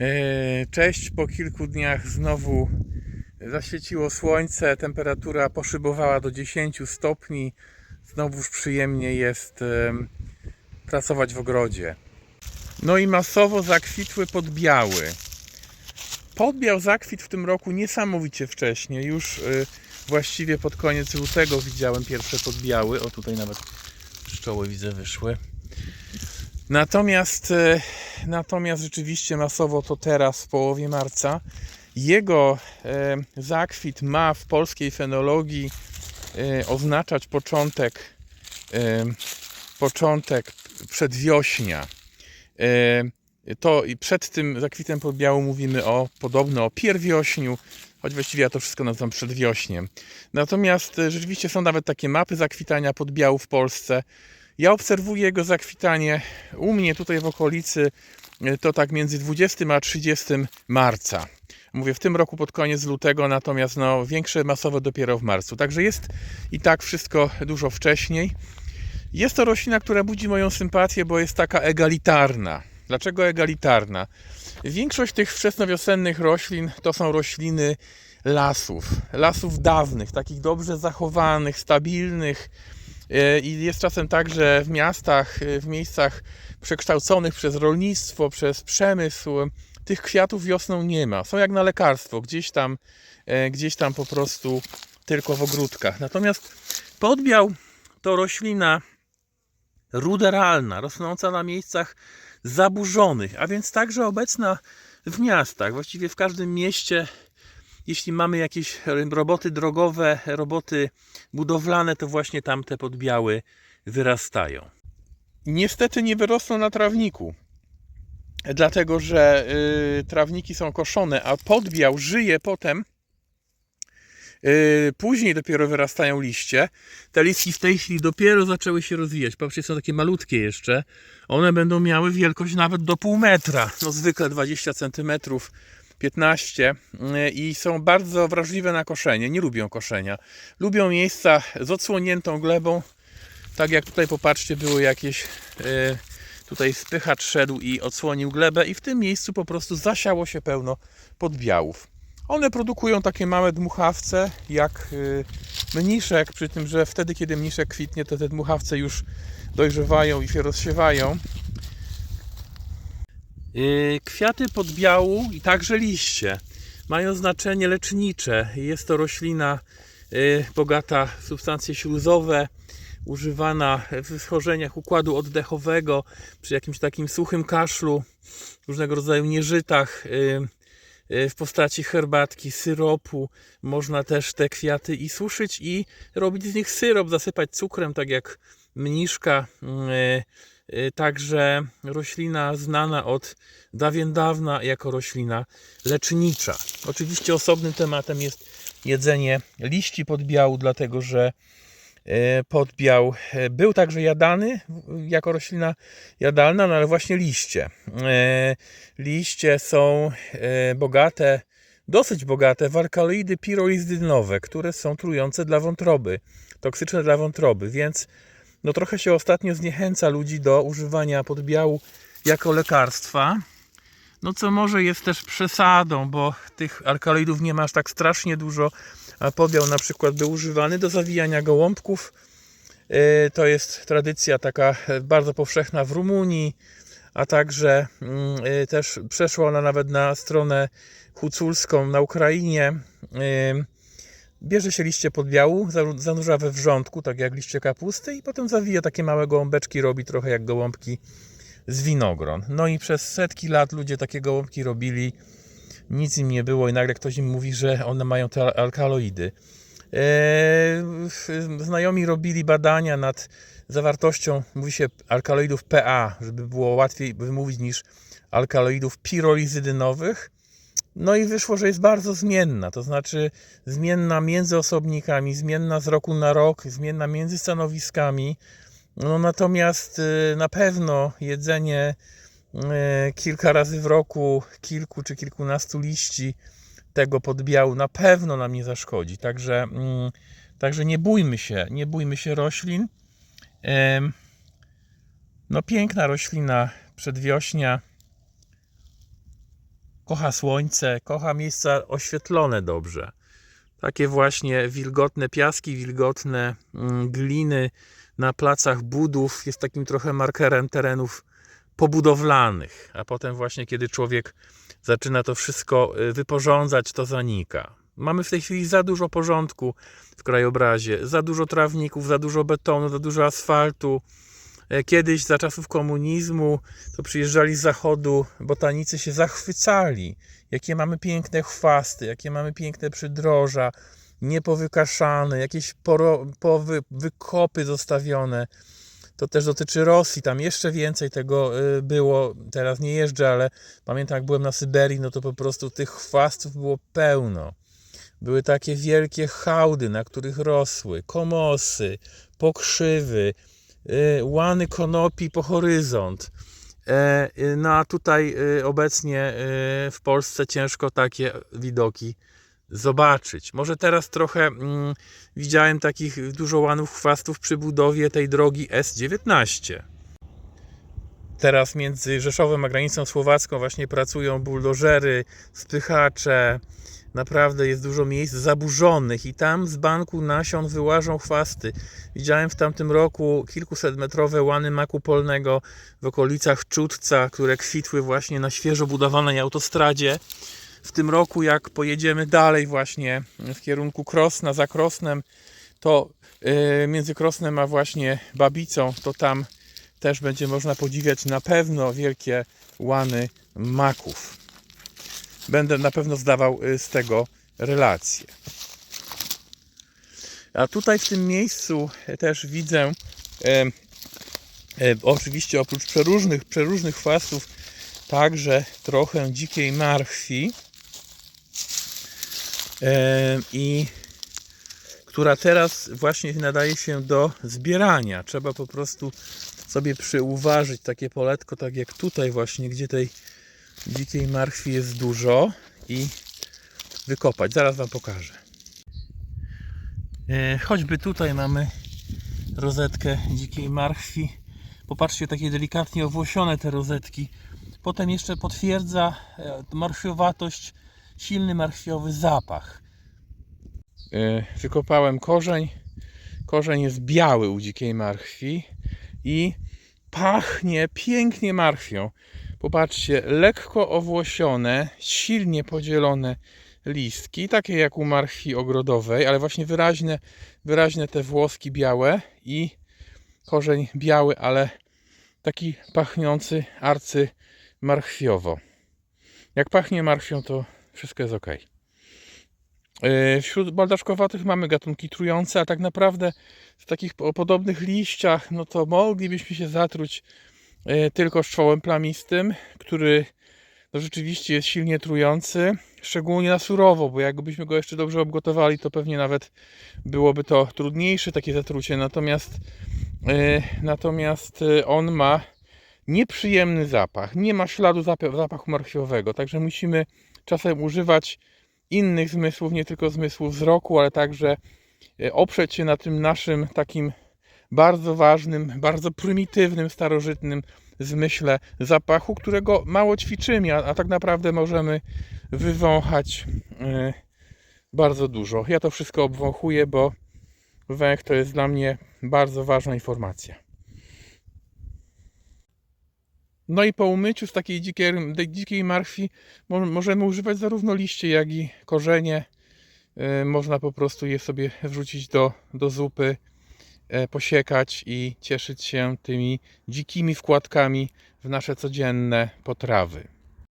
E, Cześć, po kilku dniach znowu zaświeciło słońce, temperatura poszybowała do 10 stopni. Znowuż przyjemnie jest em, pracować w ogrodzie. No i masowo zakwitły podbiały. Podbiał zakwit w tym roku niesamowicie wcześnie. Już y, właściwie pod koniec lutego widziałem pierwsze podbiały. O tutaj nawet pszczoły widzę wyszły. Natomiast, e, natomiast rzeczywiście masowo to teraz w połowie marca. Jego e, zakwit ma w polskiej fenologii e, oznaczać początek, początek przedwiośnia. To przed tym zakwitem podbiału mówimy o podobno o pierwiośniu, choć właściwie ja to wszystko nazywam przedwiośniem. Natomiast rzeczywiście są nawet takie mapy zakwitania podbiału w Polsce. Ja obserwuję jego zakwitanie u mnie tutaj w okolicy e, to tak między 20 a 30 marca. Mówię w tym roku pod koniec lutego, natomiast no, większe masowe dopiero w marcu. Także jest i tak wszystko dużo wcześniej. Jest to roślina, która budzi moją sympatię, bo jest taka egalitarna. Dlaczego egalitarna? Większość tych wczesnowiosennych roślin to są rośliny lasów, lasów dawnych, takich dobrze zachowanych, stabilnych, I jest czasem tak, że w miastach, e, w miejscach przekształconych przez rolnictwo, przez przemysł, tych kwiatów wiosną nie ma. Są jak na lekarstwo, gdzieś tam, e, gdzieś tam po prostu tylko w ogródkach. Natomiast podbiał to roślina ruderalna, rosnąca na miejscach zaburzonych, a więc także obecna w miastach. Właściwie w każdym mieście jeśli mamy jakieś roboty drogowe, roboty budowlane, to właśnie tam te podbiały wyrastają. Niestety nie wyrosną na trawniku, dlatego że y, trawniki są koszone, a podbiał żyje potem. y, Później dopiero wyrastają liście. Te listki w tej chwili dopiero zaczęły się rozwijać. Patrzcie, są takie malutkie jeszcze. One będą miały wielkość nawet do pół metra. No zwykle 20 centymetrów 15 y, i są bardzo wrażliwe na koszenie, nie lubią koszenia. Lubią miejsca z odsłoniętą glebą, tak jak tutaj popatrzcie, było jakieś y, tutaj spychacz szedł i odsłonił glebę i w tym miejscu po prostu zasiało się pełno podbiałów. One produkują takie małe dmuchawce jak y, mniszek, przy tym, że wtedy kiedy mniszek kwitnie, to te dmuchawce już dojrzewają i się rozsiewają. Yy, Kwiaty podbiału i także liście mają znaczenie lecznicze. Jest to roślina yy, bogata w substancje śluzowe, używana w schorzeniach układu oddechowego, przy jakimś takim suchym kaszlu, różnego rodzaju nieżytach. yy, W postaci herbatki, syropu można też te kwiaty i suszyć i robić z nich syrop, zasypać cukrem, tak jak mniszka. Y, Także roślina znana od dawien dawna jako roślina lecznicza. Oczywiście osobnym tematem jest jedzenie liści podbiału, dlatego że y, podbiał y, był także jadany jako roślina jadalna, no ale właśnie liście. Liście są bogate, dosyć bogate w alkaloidy pirolizynowe, które są trujące dla wątroby, toksyczne dla wątroby, więc no trochę się ostatnio zniechęca ludzi do używania podbiału jako lekarstwa. No co może jest też przesadą, bo tych alkaloidów nie ma aż tak strasznie dużo, a podbiał na przykład był używany do zawijania gołąbków. Yy, To jest tradycja taka bardzo powszechna w Rumunii, a także mm, yy, też przeszła ona nawet na stronę huculską na Ukrainie. Bierze się liście podbiału, za- zanurza we wrzątku, tak jak liście kapusty i potem zawija takie małe gołąbeczki, robi trochę jak gołąbki z winogron. No i przez setki lat ludzie takie gołąbki robili, nic im nie było i nagle ktoś im mówi, że one mają te al- alkaloidy. Eee, znajomi robili badania nad zawartością, mówi się alkaloidów PA, żeby było łatwiej wymówić niż alkaloidów pirolizydynowych. No i wyszło, że jest bardzo zmienna, to znaczy zmienna między osobnikami, zmienna z roku na rok, zmienna między stanowiskami. No natomiast y, na pewno jedzenie y, kilka razy w roku, kilku czy kilkunastu liści tego podbiału na pewno nam nie zaszkodzi. Także, mm, także nie bójmy się, nie bójmy się roślin. No piękna roślina przedwiośnia. Kocha słońce, kocha miejsca oświetlone dobrze. Takie właśnie wilgotne piaski, wilgotne mm, gliny na placach budów jest takim trochę markerem terenów pobudowlanych, a potem właśnie kiedy człowiek zaczyna to wszystko y, wyporządzać, to zanika. Mamy w tej chwili za dużo porządku w krajobrazie, za dużo trawników, za dużo betonu, za dużo asfaltu. E, Kiedyś, za czasów komunizmu, to przyjeżdżali z zachodu, botanicy się zachwycali. Jakie mamy piękne chwasty, jakie mamy piękne przydroża, niepowykaszane, jakieś poro, powy, wykopy zostawione. To też dotyczy Rosji, tam jeszcze więcej tego y, było. Teraz nie jeżdżę, ale pamiętam, jak byłem na Syberii, no to po prostu tych chwastów było pełno. Były takie wielkie hałdy, na których rosły komosy, pokrzywy, łany konopi po horyzont. E, y, No a tutaj y, obecnie y, w Polsce ciężko takie widoki zobaczyć. Może teraz trochę mm, widziałem takich dużo łanów chwastów przy budowie tej drogi S19. Teraz między Rzeszowem a granicą słowacką właśnie pracują buldożery, spychacze. Naprawdę jest dużo miejsc zaburzonych i tam z banku nasion wyłażą chwasty. Widziałem w tamtym roku kilkusetmetrowe łany maku polnego w okolicach Czudca, które kwitły właśnie na świeżo budowanej autostradzie. W tym roku, jak pojedziemy dalej właśnie w kierunku Krosna, za Krosnem, to yy, między Krosnem a właśnie Babicą, to tam też będzie można podziwiać na pewno wielkie łany maków. Będę na pewno zdawał y, z tego relacje. A tutaj w tym miejscu też widzę e, e, oczywiście oprócz przeróżnych, przeróżnych chwastów także trochę dzikiej marchwi e, i która teraz właśnie nadaje się do zbierania. Trzeba po prostu sobie przyuważyć takie poletko, tak jak tutaj właśnie, gdzie tej dzikiej marchwi jest dużo i wykopać. Zaraz Wam pokażę. E, Choćby tutaj mamy rozetkę dzikiej marchwi. Popatrzcie, takie delikatnie owłosione te rozetki. Potem jeszcze potwierdza e, marchwiowatość silny marchwiowy zapach. E, Wykopałem korzeń. Korzeń jest biały u dzikiej marchwi i pachnie pięknie marchwią. Popatrzcie, lekko owłosione, silnie podzielone listki, takie jak u marchwi ogrodowej, ale właśnie wyraźne, wyraźne te włoski białe i korzeń biały, ale taki pachniący arcy marchwiowo. Jak pachnie marchwią, to wszystko jest ok. Wśród baldaszkowatych mamy gatunki trujące, a tak naprawdę w takich podobnych liściach, no to moglibyśmy się zatruć e, tylko szczołem plamistym, który no rzeczywiście jest silnie trujący, szczególnie na surowo, bo jakbyśmy go jeszcze dobrze obgotowali, to pewnie nawet byłoby to trudniejsze takie zatrucie. Natomiast, e, natomiast e, on ma nieprzyjemny zapach, nie ma śladu zap- zapachu marchwiowego, także musimy czasem używać innych zmysłów, nie tylko zmysłu wzroku, ale także e, oprzeć się na tym naszym takim bardzo ważnym, bardzo prymitywnym, starożytnym zmyśle zapachu, którego mało ćwiczymy, a, a tak naprawdę możemy wywąchać e, bardzo dużo. Ja to wszystko obwąchuję, bo węch to jest dla mnie bardzo ważna informacja. No i po umyciu z takiej dzikiej, dzikiej marchwi mo- możemy używać zarówno liście, jak i korzenie. E, Można po prostu je sobie wrzucić do, do zupy, posiekać i cieszyć się tymi dzikimi wkładkami w nasze codzienne potrawy.